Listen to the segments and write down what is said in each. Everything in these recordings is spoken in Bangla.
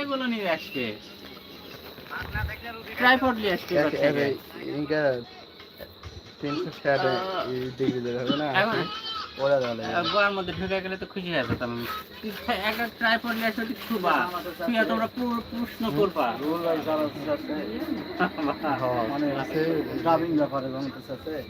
এগুলো নিয়ে আসবে ট্রাইপড নিয়ে আসবে ইনকা ডিগ্রি ধরে হবে না? এখন- ওরা তাহলে গোয়ার মধ্যে ঢুকে গেলে তো খুশি হয়ে যেতাম তুই একটা ট্রাইপড নিয়ে আসবে ছুবা। তুই তোমরা প্রশ্ন করবা। মানে আছে ডাবিং ব্যাপারে আছে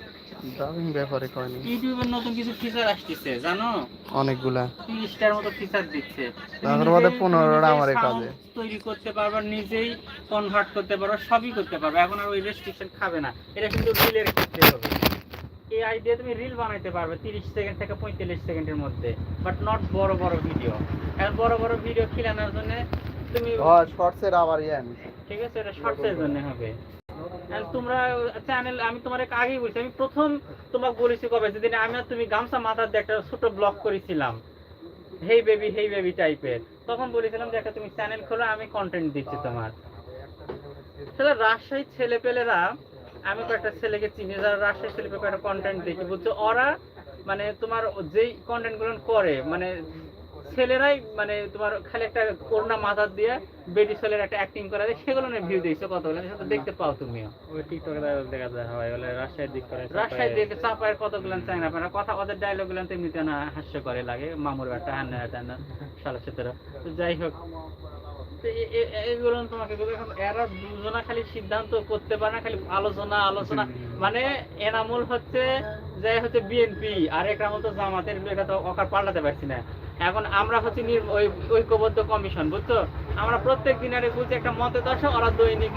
ডাবিং ব্যাপারে কয়নি ইউটিউবের নতুন কিছু ফিচার আসতেছে জানো? অনেকগুলা। তিরিশটার মতো ফিচার দিচ্ছে। তার মধ্যে নিজেই- 15টা নিজেই আমার এই sound কাজে। তৈরি করতে পারবা নিজেই কনভার্ট করতে পারবা সবই করতে পারবা। এখন আর ওই রেস্ট্রিকশন খাবে না। এটা কিন্তু রিলের ক্ষেত্রে হবে। এই আইডিয়া তুমি রিল বানাইতে পারবে তিরিশ সেকেন্ড থেকে পঁয়তাল্লিশ সেকেন্ডের মধ্যে বাট নট বড় বড় ভিডিও এখন বড় বড় ভিডিও খিলানোর জন্য তুমি হ্যাঁ শর্টসের আবার ইয়ে। ঠিক আছে এটা শর্টসের জন্য হবে। তোমরা চ্যানেল আমি তোমার আগেই বলছি আমি প্রথম তোমাকে বলেছি কবে? যেদিন আমি আর তুমি গামছা মাথার দিয়ে একটা ছোট ব্লগ করেছিলাম। হেই বেবি হেই বেবি টাইপের তখন বলেছিলাম যে একটা তুমি চ্যানেল খোলো আমি কন্টেন্ট দিচ্ছি তোমার। তাহলে রাজশাহী ছেলেপেলেরা আমি কয়েকটা ছেলেকে চিনি যারা রাজশাহী ছেলে কয়েকটা কন্টেন্ট দেখি বুঝছ? ওরা মানে তোমার যেই কন্টেন্টগুলো করে মানে ছেলেরাই মানে তোমার খালি একটা করোনা মাথার দিয়ে বেডি ছেলের একটা অ্যাক্টিং করা যায় সেগুলো নিয়ে ভিউ দিয়েছ কতগুলো সেটা দেখতে পাও তুমিও। ওই টিকটকে দেখা যায় হয় বলে রাজশাহীর দিক করে রাজশাহী দেখে চাপায়ের কতগুলো চাই না পারে কথা ওদের ডায়লগগুলো এমনিতে না হাস্য করে লাগে মামুর একটা হান্না টান্না সালা সতেরো তো যাই হোক এগুলো তোমাকে এখন এরা দুজনা খালি সিদ্ধান্ত করতে পারে না খালি আলোচনা আলোচনা। মানে এনামুল হচ্ছে যে হচ্ছে বিএনপি আর একরামুল তো জামাতের এটা তো অকার পাল্টাতে পারছি না। এখন আমরা হচ্ছে ওই ঐক্যবদ্ধ কমিশন বুঝছ? আমরা প্রত্যেক দিন আরে বলছি একটা মতে দশ ওরা দৈনিক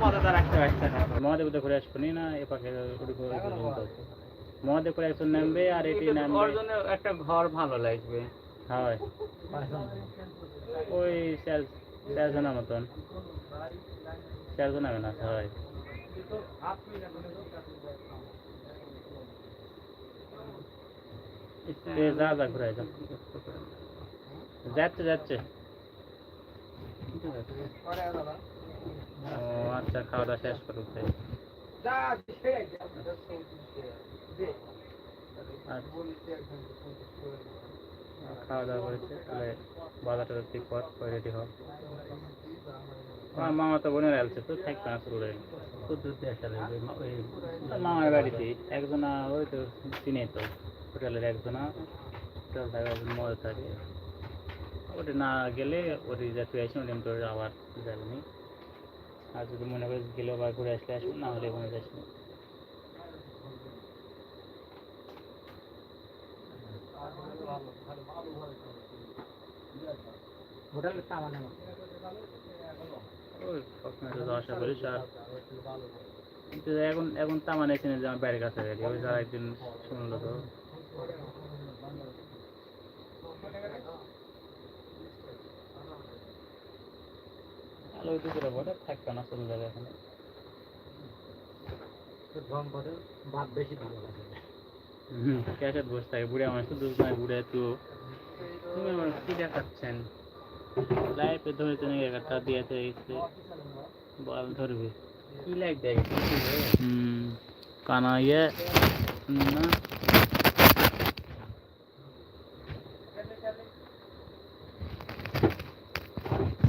মতে রাখতে পারছে না। মহাদেব তো ঘুরে আসব না এ পাখে করে মহাদেব করে একজন নামবে আর এটি কিন্তু নামবে। ওর জন্য একটা ঘর ভালো লাগবে। হয়। ওই চারজনের মতন চারজন হবে না হয় এ যা যা ঘুরে যা যাচ্ছে যাচ্ছে ও আচ্ছা খাওয়া দাওয়া শেষ করতে খাওয়া দাওয়া করেছে, তাহলে বাজারটা ঠিক পর রেডি আমার মামা তো বোনের আলছে তো না শুরু ওই মামার বাড়িতে একজনা, ওই তো চিনে তো, হোটেলের একজনা, হোটেল থাকে মজা থাকে। ওটা না গেলে ওটি যা তুই আসি ওটি আবার যাবেনি আর যদি মনে করিস গেলেও বা ঘুরে আসলে আসব, না হলে ওখানে যাস কিন্তু এখন এখন তামান এসে যে আমার বাড়ির কাছে গাড়ি ওই যারা একদিন শুনলো তো। আলো বটে থাকবে না চলে যাবে এখানে। হুম ক্যাশেট বসে থাকে বুড়ে মানুষ তো দুজনে বুড়ে তো। তুমি আমার কি দেখাচ্ছেন? লাইফে ধরেছে নাকি একটা দিয়েছে এসে বল ধরবে। কি লাইক দেয়? হুম কানা ইয়ে না।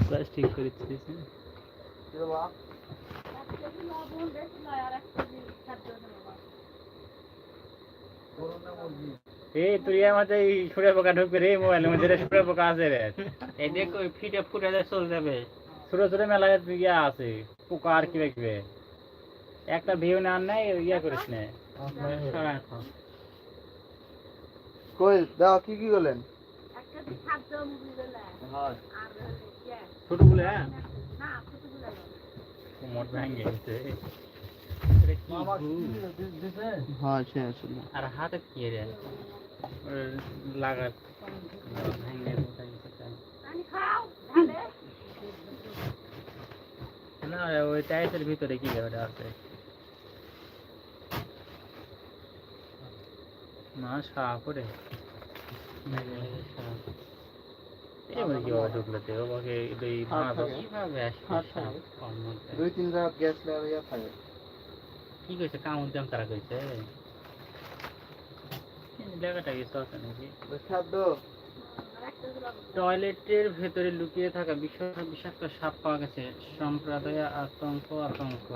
প্লাস্টিক করে দিয়েছে এই তুই আমাদের এই সুরে পোকা ঢুকবে রে মোবাইলের মধ্যে সুরে পোকা আছে রে। এই দেখ ফিটে ফুটে চলে যাবে। ছোট ছোট মেলায় ইয়া আছে পোকা আর কি রাখবে একটা ভিউ না আর নাই ইয়া করিস না। কই দাও কি কি হ্যাঁ। এটা কি ভুল? হ্যাঁ সে আসলে আর হাতে কি রে ওর লাগা ভেঙে কোথায় গেছে তাই। না ওই টাইসের ভিতরে কি ওটা আছে না সাপ করে এবার কীভাবে ঢুকলো তো ওকে এই ভাঙা তো কীভাবে আসবে হাত সাপ ওর মধ্যে? দুই তিন জায়গা গ্যাস লাগিয়ে থাকে কি কইছে? কামড় দাম তারা কইছে? জায়গাটা কিছু আছে নাকি? খাদ্য। টয়লেটের ভেতরে লুকিয়ে থাকা বিষাক্ত সাপ পাওয়া গেছে। সম্প্রদায় আতঙ্ক আতঙ্ক।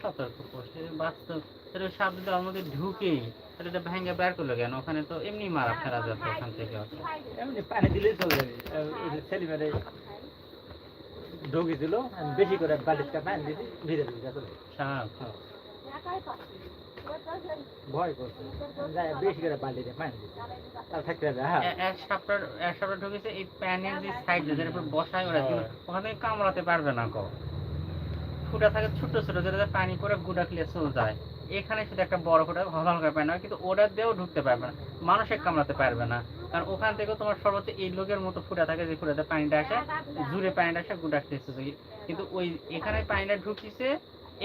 সতর্ক বাস্তব। সাপ যদি তাহলে এটা ভেঙে বের করল কেন? ওখানে তো এমনি মারা ফেলা যেত ওখান থেকে। এমনি পানি দিলেই চলে যাবে। ঢুকেছিল আমি বেশি করে বালিশটা পানি ভিজে চলে ভয় করছে। বেশি করে বালি দিয়ে পানি দিয়েছি তার থাকতে হবে হ্যাঁ। এক সাপটা এক সাপটা ঢুকেছে এই প্যানের যে সাইড যেটার উপর বসায় ওরা থেকে কামড়াতে পারবে না কো ফুটা থাকে ছোট ছোট যেটা পানি করে গুড়া খেলে চলে যায়। এখানে শুধু একটা বড় ফুটা হালকা হালকা পায় না কিন্তু ওটা দিয়েও ঢুকতে পারবে না। মানুষে কামড়াতে পারবে না। কারণ ওখান থেকে তোমার সর্বোচ্চ এই লোকের মতো ফুটা থাকে যে ফুটাতে পানিটা আসে জুড়ে পানিটা আসে গুড়া খেতে কিন্তু ওই এখানে পানিটা ঢুকিছে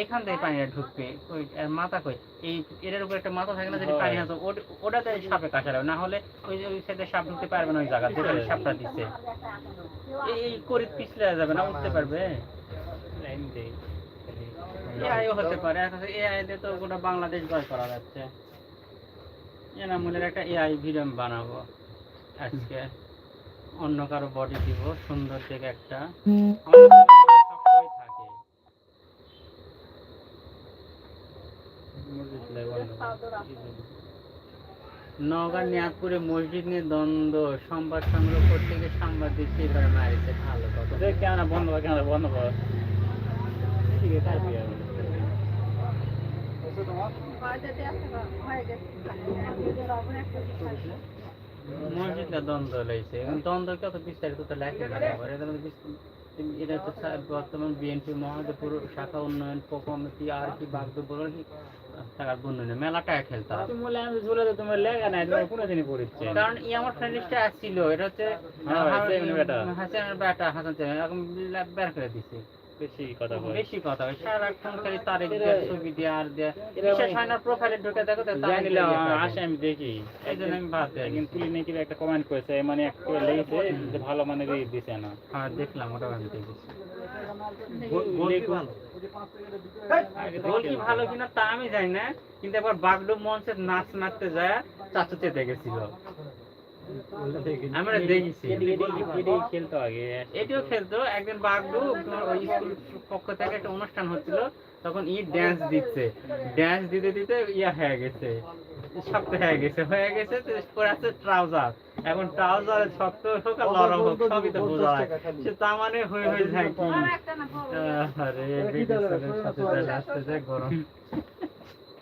এখান থেকে পানিটা ঢুকবে। ওই মাথা কই? এই এটার উপর একটা মাথা থাকে না যদি পানি আসে ওটাতে সাপে কাটা না হলে ওই যে ওই সাইডে সাপ ঢুকতে পারবে না ওই জায়গা যেখানে সাপটা দিচ্ছে এই করে পিছলে যাবে না উঠতে পারবে? এআইও হতে পারে। এখন এআই দিয়ে তো গোটা বাংলাদেশ জয় করা যাচ্ছে। এনামুলের একটা এআই ভিডিও বানাবো। আজকে অন্য কারও বডি দিব সুন্দর দেখে একটা। থাকে নওগাঁ নিয়াজপুরে মসজিদ নিয়ে দ্বন্দ্ব সংবাদ সংগ্রহ করতে গিয়ে সাংবাদিক এবার মারিছে ভালো কথা। ক্যামেরা বন্ধ কর ক্যামেরা বন্ধ কর এদিকে থাকবি আর মসজিদটা দ্বন্দ্ব এখন দ্বন্দ্ব কত বিস্তারিত তো লেখে এটা তো বর্তমান বিএনপি মহাদেবপুর শাখা উন্নয়ন কমিটি আর কি বাগদপুর টাকার উন্নয়নে মেলা টাকা বলে আমি তো তোমার লেখা নাই তোমার কোনো দিনই পড়িচ্ছে কারণ ই আমার ফ্রেন্ড লিস্টে আসছিল এটা হচ্ছে হ্যাঁ, হাসানের বেটা। হাসান এরকম বের করে দিছে। বেশি কথা বল বেশি কথা হয়। সারাক্ষণ খালি তারেক এরা- ছবি দিয়ে আর দেয়া। বিশেষ হয় না প্রোফাইলে ঢুকে দেখো তো তারেক জানিলে দিয়ে লেখা আসে আমি দেখি। এই জন্য আমি বাদ দিয়ে একদিন দিছি। নাকি একটা কমেন্ট করেছে মানে লেগেছে ভালো মানে দিয়ে দিছে না। হ্যাঁ দেখলাম ওটা আমি দেখেছি। গোল কি ভালো? কিনা তা আমি জানি না কিন্তু একবার বাগডু মঞ্চে নাচ নাচতে যায় চাচু চেতে গেছিল। আমরা দেখেছি খেলতো আগে। এটিও খেলতো। একদিন বাগডু তোমার ওই স্কুল পক্ষ থেকে একটা অনুষ্ঠান হচ্ছিল তখন ই ড্যান্স দিচ্ছে। ড্যান্স দিতে দিতে ইয়া হয়ে গেছে। শক্ত হয়ে গেছে। হয়ে গেছে পরে আছে ট্রাউজার। এখন ট্রাউজার শক্ত হোক আর নরম হোক সবই তো বোঝা যায়। সে তা মানে হয়ে হয়ে যায় কি? আহ, আরে বেটি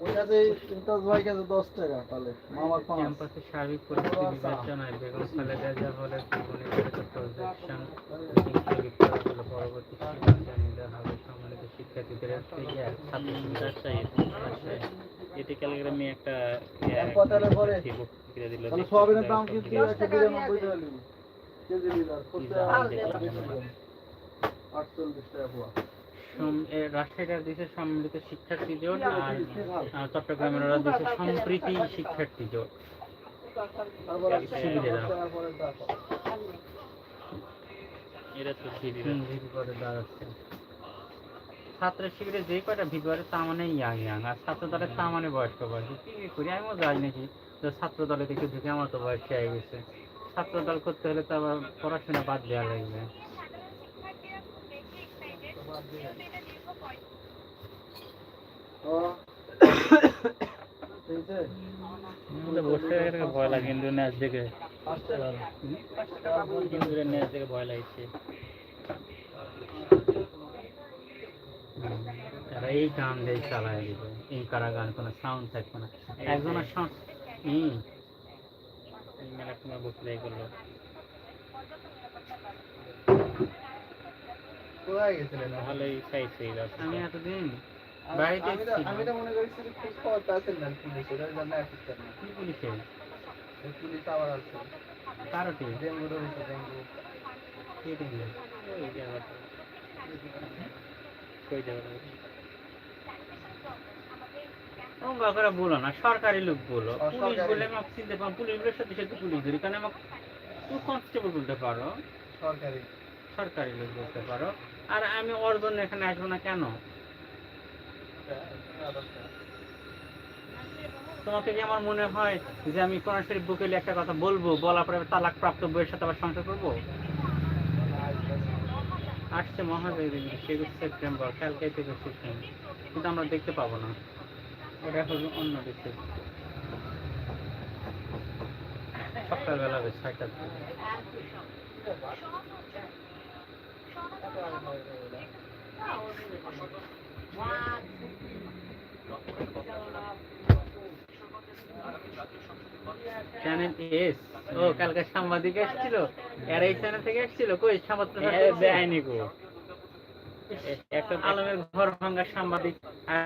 আসতে যায় গরম পিছনে ভ্যান অ্যান্টি বানাচ্ছে কত বুদ্ধি ক্যাম্পাসের সার্বিক পরিস্থিতি বিবেচনায় বেগম খালেদা জিয়া হলের প্রজেকশন মিটিং স্থগিত করা হলো পরবর্তী সিদ্ধান্ত নিতে হবে। সম্মানিত শিক্ষার্থীদের ছাত্র। এতে ক্যালিগ্রামে একটা কটার পরে? দিল। তাহলে সোয়াবিনের দাম কিন্তু একটা বিরানব্বই টাকা নিব কেজি লিটার আটচল্লিশ টাকা পোয়া। রাজশাহীর সম্মিলিত শিক্ষার্থী জোট আর চট্টগ্রামের ওরা দেশে সম্প্রীতি শিক্ষার্থী জোট। সুবিধা দাও। এরা তো করে দাঁড়াচ্ছে। শিবিরে যে কয়টা ভিড় করে তা মানে ইয়াং ইয়াং। আর ছাত্র দলে তা মানে বয়স্ক বয়সী কি করি আমিও যাই নাকি? যে ছাত্র দলে থেকে ঢুকে আমার তো বয়স হয়ে গেছে। ছাত্র দল করতে হলে তো আবার পড়াশোনা বাদ দেওয়া লাগবে ও ঠিক আছে আমাদের বসে থেকে ভয় লাগে কিন্তু ন্যাচ দেখে। কিন্তু ন্যাচ দেখে ভয় লাগছে। তারা এই গান দিয়ে চালায় দিবে। এই কারা গান কোনো সাউন্ড থাকবে না। একজনের সাউন্ড হুম। মেলার সময় বসলে এগুলো কোথায় গেছিলেন ভালোই সাইজ আমি এতদিন বাড়িতে আমি তো মনে করি শুধু খোঁজ খবর পাচ্ছেন না পুলিশ ওটার জন্য আসছেন না কি পুলিশে? পুলিশ আবার আছে। কারোটি? ডেঙ্গু রয়েছে ডেঙ্গু। কেটে দিল ওই জায়গাটা। কই যাবে ওঙ্গা বলো না সরকারি লোক বলো। ও, পুলিশ বলে আমাকে চিনতে পারো পুলিশ বলে সাথে সাথে পুলিশ ধরি। কারণ আমাকে তুমি কনস্টেবল বলতে পারো। সরকারি। সরকারি লোক বলতে পারো। আর আমি ওর জন্য এখানে আসব না কেন? তোমাকে কি আমার মনে হয় যে আমি কোরআন শরীফ বুকে একটা কথা বলব, বলার পরে তালাক প্রাপ্ত বইয়ের সাথে আবার সংসার করব? আসছে মহাদেব সেগুলো সেপ্টেম্বর কালকে সেপ্টেম্বর কিন্তু আমরা দেখতে পাবো না। ওটা হলো অন্য দেশে সকালবেলা ছয়টার চ্যানেল এস ও, কালকে সাংবাদিক এসেছিল। এরাই এই চ্যানেল থেকে এসেছিল? কই, সাংবাদিক? দেয়নি গো। একটা আলমের ঘর সাংবাদিক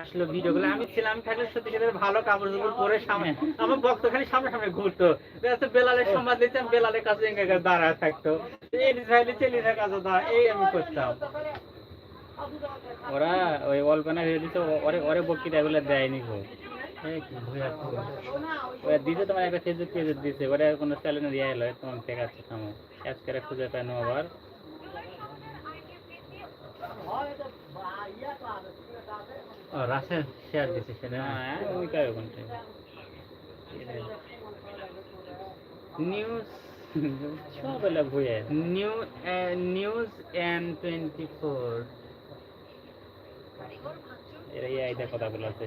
আসলো ভিডিও গুলো আমি ছিলাম থাকলে সত্যি সত্যি ভালো কাপড় চোপড় পরে সামনে, আমার বক্ত খালি সামনে সামনে ঘুরতো বেলালের সংবাদ দিতাম, বেলালের কাছে দাঁড়ায় থাকতো। এই কাছে দাঁড়া, এই আমি করতাম। ওরা ওই অল্পনা দিত ওরে ওরে বক্তৃতা এগুলো দেয়নি গো। দিতে তোমার একটা দিছে, ওরা কোনো চ্যানেল ইয়ে এলো তোমার দেখাচ্ছে আজকে খুঁজে পায় আবার রাসেল শেয়ার দিছে সেটা। হ্যাঁ ওই নিউজ সব এলা ভুয়ে new news N twenty four এরা এই আইদা কথা বলাছে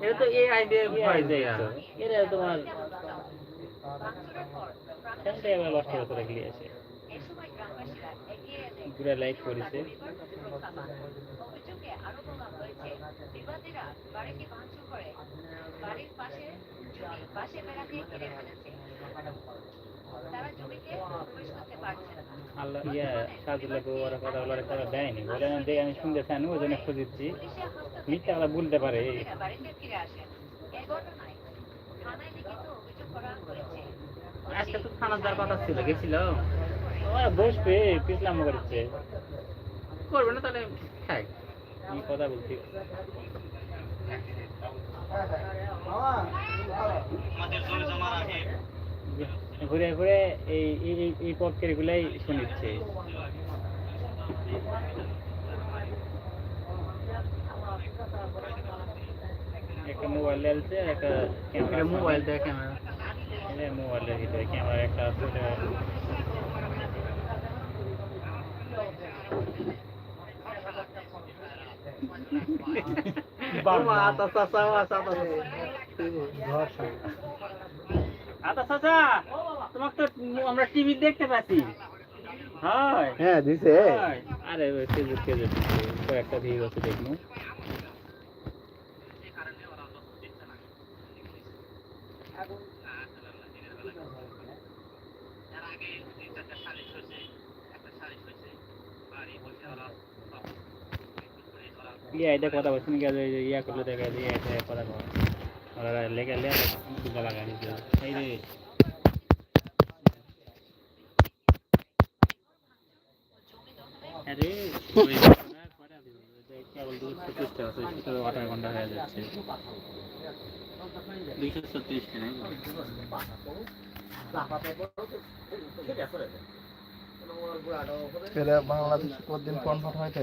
এটা তো এই আইডিয়া ভয় আইদা এরা তোমার সেখানটায় আবার লস করে করে গিয়ে আছে পুরা লাইক করেছে। অভিযোগে আরও বলা হয়েছে বিবাদীরা বাড়িটি ভাঙচুর করে। বাড়ির পাশে জমি পাশে বেড়া দিয়ে ঘিরে ফেলেছে। তারা জমিতে প্রবেশ করতে পারছে না। আল্লাহ ইয়া সাজুল্লাহ ওরা কথা বলার কথা দেয়নি। বলে আমি আমি শুনতে চাই ওই জন্য খুঁজেছি। মিথ্যা বলতে পারে। বাড়িতে ফিরে আসেন। এই ঘটনায় আজকে তো কথা ছিল গেছিল। ওরা বসবে পিছলাম করেছে। করবে না তাহলে থাক কি কথা বলছি? ঘুরে ঘুরে এই এই এই- এই পক্ষের গুলাই শুনিচ্ছে। একটা মোবাইল লেলছে একটা ক্যামেরা এটা মোবাইল দিয়ে ক্যামেরা মোবাইলের ভিতরে ক্যামেরা একটা আছে ওটা আতা চাচা আতা চাচা আতা চাচা তোমাকে তো আমরা টিভি দেখতে পাচ্ছি হয় হ্যাঁ দিছে হয়। আরে ওই ফেসবুক পেজে দিচ্ছে কয়েকটা ভিউ আছে দেখুন ইয়া এটা কথা বলছেন যে ইয়া করলে দেখা যায় কথা বল ওরা লেগে লেগে দুটো লাগা দিচ্ছে এই রে। আরে ওই কেবল দুশো পঁচিশটা আছে সেটা আঠারো ঘণ্টা হয়ে যাচ্ছে দুইশো ছত্রিশটা নাকি বাংলাদেশ কতদিন কনফার্ম হইতে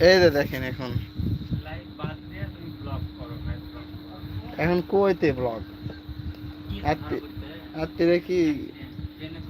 এই যে দেখেন এখন। এখন কইতে ব্লগ কি আত্মি- ধারণা করতে? রাত্রে কি ট্রেনে